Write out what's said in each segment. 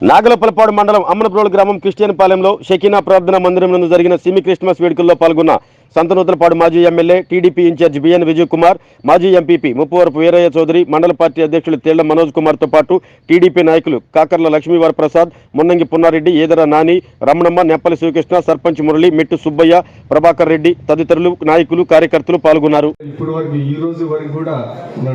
నాగలపలపాడు మండలం అమ్మనప్రోలు గ్రామం క్రిస్టియన్ పాలెంలో షకీనా ప్రార్థన మందిరం నందు జరిగిన సిమి క్రిస్మస్ వేడుకల్లో పాల్గొన్న సంతనూతలపాడు మాజీ MLA TDP incharge BN Vijay Kumar మాజీ ఎంపీపీ ముప్పవరపు వీరయ్య చౌదరి మండల పార్టీ అధ్యక్షులు తేళ్ళ మనోజ్ కుమార్తో పాటు టీడీపీ నాయకులు కాకర్ల లక్ష్మీవరప్రసాద్ మున్నంగి పున్నారెడ్డి ఈదర నాని రమణమ్మ నెప్పలి శ్రీకృష్ణ సర్పంచ్ మురళి మెట్టు సుబ్బయ్య ప్రభాకర్ రెడ్డి తదితరులు నాయకులు కార్యకర్తలు పాల్గొన్నారు. ఇప్పుడు వరకు ఈ రోజు వరకు కూడా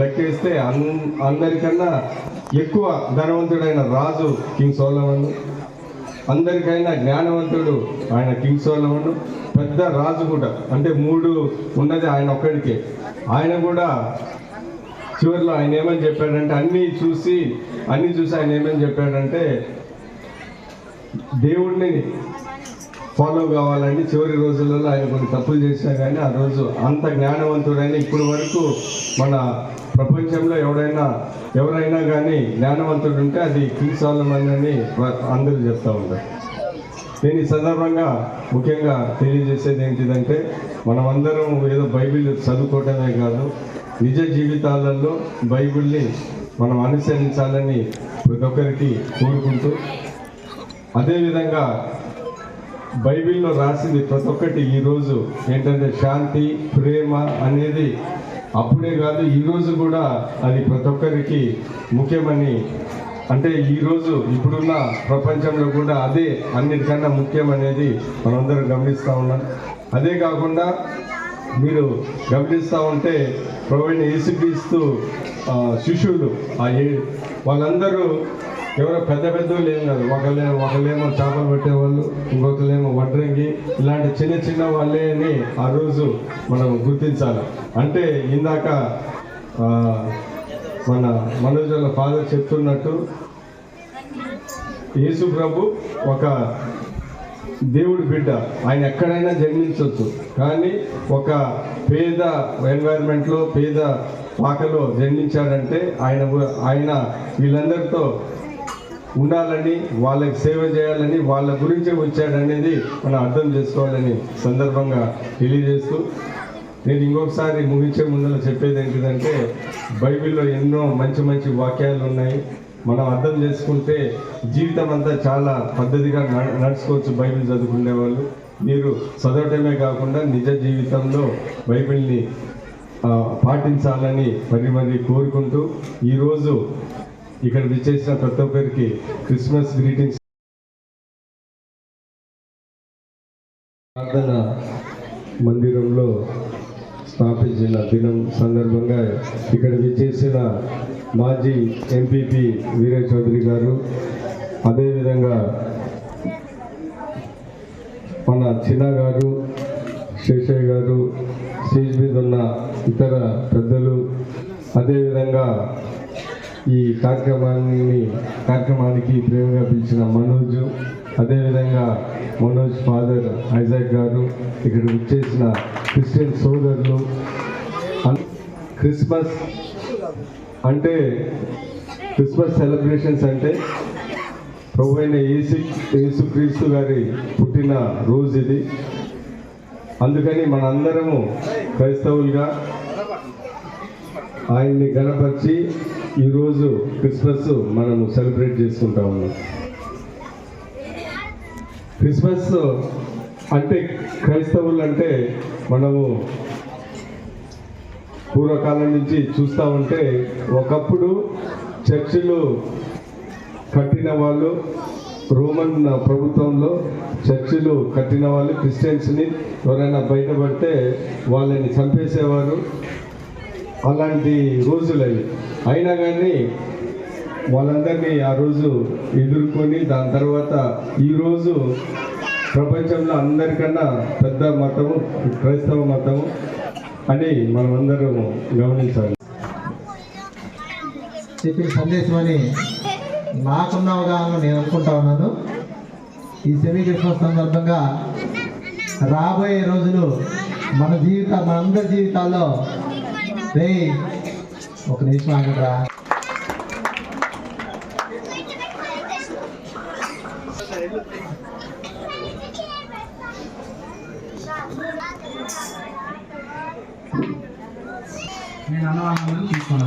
లెక్కేస్తే అందరికన్నా ఎక్కువ ధనవంతుడైన రాజు కింగ్ సోలమన్. అందరికైనా జ్ఞానవంతుడు ఆయన కింగ్ సోలమన్ పెద్ద రాజు కూడా. అంటే మూడు ఉన్నది ఆయన ఒక్కడికే. ఆయన కూడా చివరిలో ఆయన ఏమని చెప్పాడంటే అన్నీ చూసి అన్నీ చూసి ఆయన ఏమని చెప్పాడంటే దేవుడిని ఫాలో కావాలని చివరి రోజులలో ఆయన కొన్ని తప్పులు చేసినా కానీ ఆ రోజు అంత జ్ఞానవంతుడైన ఇప్పటి వరకు మన ప్రపంచంలో ఎవడైనా ఎవరైనా కానీ జ్ఞానవంతుడు ఉంటే అది కింగ్ సాలమన్ అని అందరూ చెప్తా ఉంటారు. నేను ఈ సందర్భంగా ముఖ్యంగా తెలియజేసేది ఏంటిదంటే మనమందరం ఏదో బైబిల్ చదువుకోవటమే కాదు నిజ జీవితాలలో బైబిల్ని మనం అనుసరించాలని ప్రతి ఒక్కరికి కోరుకుంటూ అదేవిధంగా బైబిల్లో రాసింది ప్రతి ఒక్కటి ఈరోజు ఏంటంటే శాంతి ప్రేమ అనేది అప్పుడే కాదు ఈరోజు కూడా అది ప్రతి ఒక్కరికి ముఖ్యమని అంటే ఈరోజు ఇప్పుడున్న ప్రపంచంలో కూడా అదే అన్నిటికన్నా ముఖ్యమనేది మనందరం గమనిస్తూ ఉన్నాం. అదే కాకుండా మీరు గమనిస్తూ ఉంటే ప్రవీణ ఏసుక్రీస్తు శిష్యులు ఆ ఏ- వాళ్ళందరూ ఎవరో పెద్ద పెద్ద ఏం కాదు. ఒకళ్ళేమో ఒకళ్ళేమో చేపలు పెట్టేవాళ్ళు ఇంకొకళ్ళేమో వడ్రంగి. ఇలాంటి చిన్న చిన్న వాళ్ళే అని ఆ రోజు మనం గుర్తించాలి. అంటే ఇందాక మన మనోజ్ వాళ్ళ ఫాదర్ చెప్తున్నట్టు యేసు ప్రభు ఒక దేవుడి బిడ్డ. ఆయన ఎక్కడైనా జన్మించవచ్చు కానీ ఒక పేద ఎన్వైరన్మెంట్లో పేద పాకలో జన్మించాడంటే ఆయన ఆయన వీళ్ళందరితో ఉండాలని వాళ్ళకి సేవ చేయాలని వాళ్ళ గురించే వచ్చాడనేది మనం అర్థం చేసుకోవాలని సందర్భంగా తెలియజేస్తూ నేను ఇంకొకసారి ముగించే ముందర చెప్పేది ఏంటిదంటే బైబిల్లో ఎన్నో మంచి మంచి వాక్యాలు ఉన్నాయి. మనం అర్థం చేసుకుంటే జీవితం అంతా చాలా పద్ధతిగా నడుచుకోవచ్చు బైబిల్ చదువుకునే వాళ్ళు. మీరు చదవటమే కాకుండా నిజ జీవితంలో బైబిల్ని పాటించాలని మరి మరి కోరుకుంటూ ఈరోజు ఇక్కడ విచ్చేసిన ప్రతి ఒక్కరికి క్రిస్మస్ గ్రీటింగ్స్. ప్రార్థన మందిరంలో స్థాపించిన దినం సందర్భంగా ఇక్కడ విచ్చేసిన మాజీ ఎంపీపీ వీరే చౌదరి గారు అదేవిధంగా మన చిన్న గారు శేషయ్య గారు స్టేజ్ మీద ఉన్న ఇతర పెద్దలు అదేవిధంగా ఈ కార్యక్రమాన్ని కార్యక్రమానికి ప్రేమగా పిలిచిన మనోజ్ అదేవిధంగా మనోజ్ ఫాదర్ ఐజాక్ గారు ఇక్కడ వచ్చేసిన క్రిస్టియన్ సోదరులు క్రిస్మస్ అంటే క్రిస్మస్ సెలబ్రేషన్స్ అంటే ప్రభు అయిన ఏసు యేసుక్రీస్తు గారి పుట్టిన రోజు ఇది. అందుకని మనందరము క్రైస్తవులుగా ఆయన్ని గణపరిచి ఈరోజు క్రిస్మస్ మనము సెలబ్రేట్ చేసుకుంటా ఉన్నాం. క్రిస్మస్ అంటే క్రైస్తవులు అంటే మనము పూర్వకాలం నుంచి చూస్తూ ఉంటే ఒకప్పుడు చర్చిలు కట్టిన వాళ్ళు రోమన్ ప్రభుత్వంలో చర్చిలు కట్టిన వాళ్ళు క్రిస్టియన్స్ని ఎవరైనా బయటపడితే వాళ్ళని చంపేసేవారు. అలాంటి రోజులు. అవి అయినా కానీ వాళ్ళందరినీ ఆ రోజు ఎదుర్కొని దాని తర్వాత ఈరోజు ప్రపంచంలో అందరికన్నా పెద్ద మతము క్రైస్తవ మతము అని మనమందరం గమనించాలి. చెప్పిన సందేశం అని నాకున్న అవగాహన నేను అనుకుంటా ఉన్నాను. ఈ సెమీ క్రిస్మస్ సందర్భంగా రాబోయే రోజులు మన జీవిత మనందరి జీవితాల్లో రే ఒక నిమిషం ఆగరా నేను అన్నవాళ్ళందరూ తీసుకొని